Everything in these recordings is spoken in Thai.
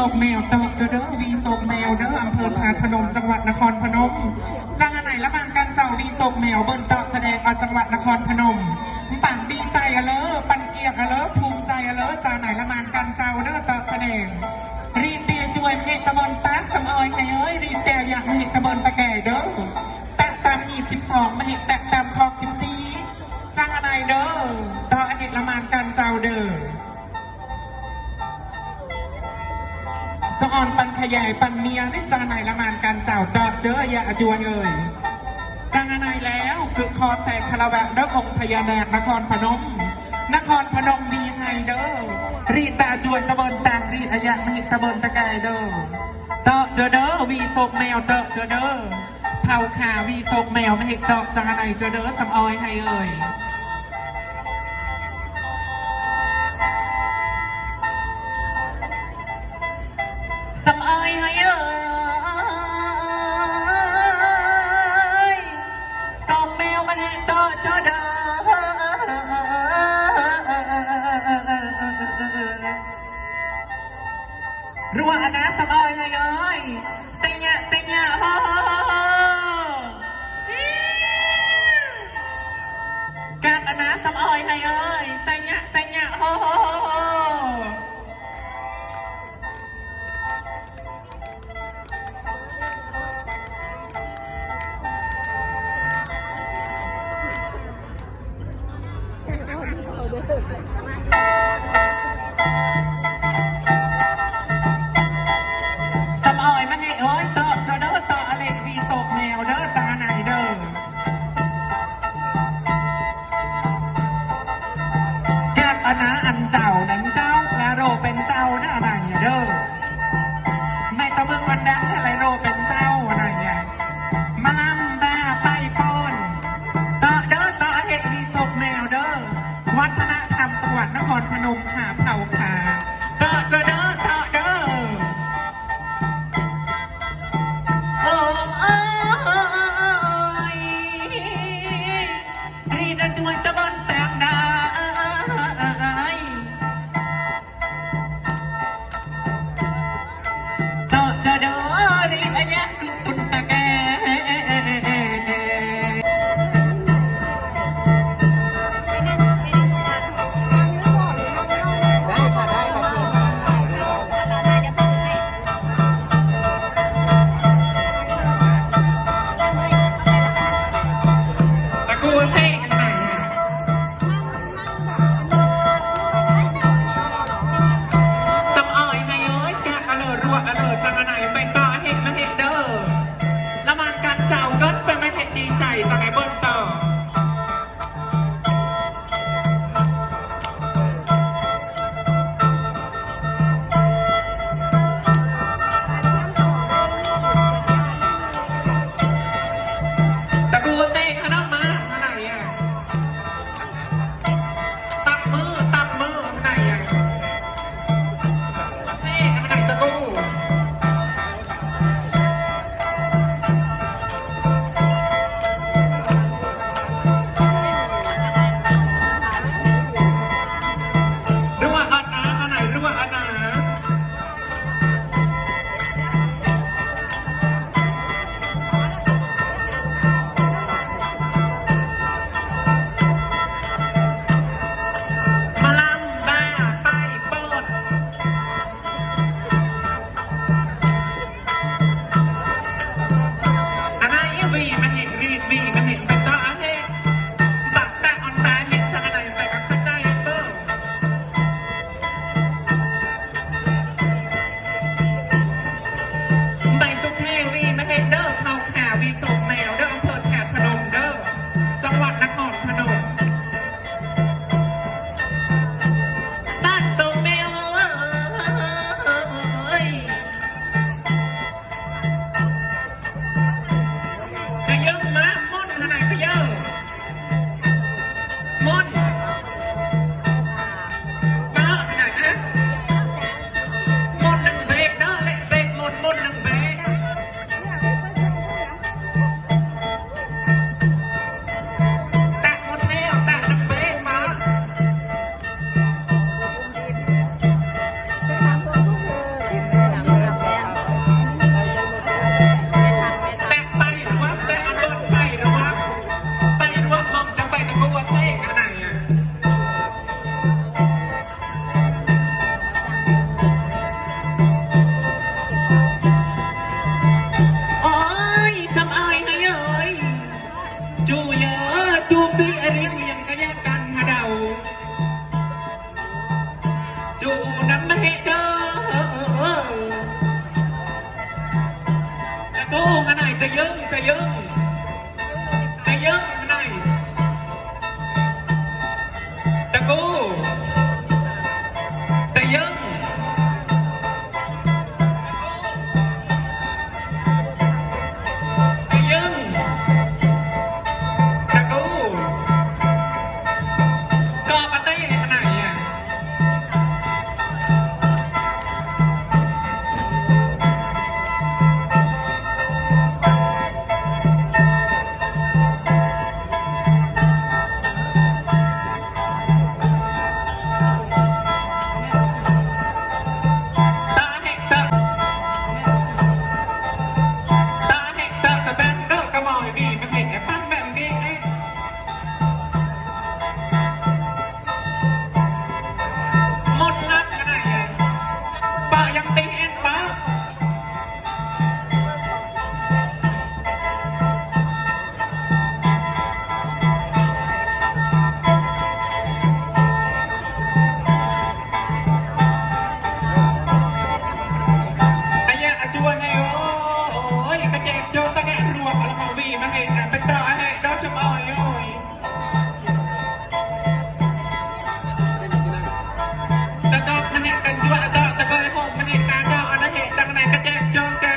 ตกแมวตกเจอเด้อวีตกแมวเด้ออำเภอพานพนมจังหวัดนครพนมจังอันไหนละบางกันเจ้าวีตกแมวเบิ้นตอกแสดงเอาจังหวัดนครพนมปังดีใจอะเลอปันเกียกอะเลอภูมิใจอะเลอจาไหนละบางกันเจ้าเด้อตอกแสดงรีเตียจวยเมตะบนตาสำอยให้เอ้ยรีเตียอยากเมตะบนตะแก่เด้อแตะตามอีสิบสองมาเห็นแตะตามคอกสิบสี่จังอันไหนเด้อตอกอันนี้ละมานกันเจ้าเด้อ อนปันขยายปันเมียได้จางไหนละมานกันเจ้าดอดเจออย่าจวยเอ่ยจางนไหนแล้วคือคอแตกคาราแวะเด้อองค์พญานาคนครพนม นครพนมมีไงเด้อรีตาจวนตะเบินตางรีอายะมหิตะเบินตะกายเด้อเตาะเจอเด้อวีโฟกแมวเตาะเจอเด้อเผาขาวีโฟกแมวมหิตเตาะจางนไหนเจอเด้อตำออยให้เอ่ย สำออยมันนี่เอ้ยเตอะจะเด้อเตอะอะไรดีตกแมวเด้อจ้าไหนเด้อแก้อันนะอันเจ้านั้นเจ้าและโรเป็นเจ้านะอะไร จูบด้อเรียงเรียงกระยากันหาเดาจูน้ำม่เด้อตะโกงอะไรตะยืมจะยืมจะยึงอะไรจะโก don't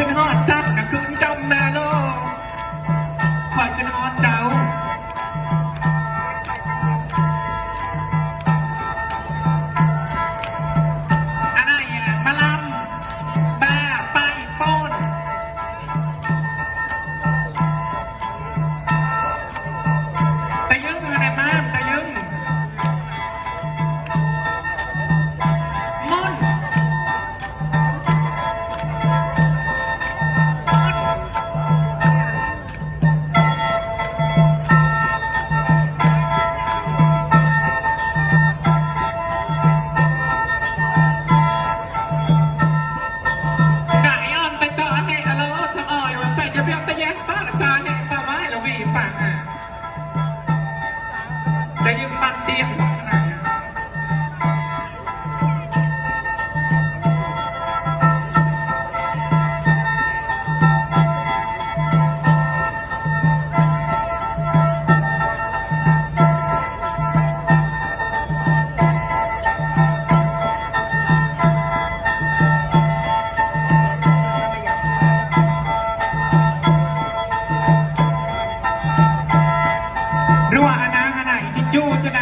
ขึ้นฮอดจักกับคุณเจ้าแม่โลคอยขึ้นฮอนจ หรือว่าอนาคณะอิจิจูจะได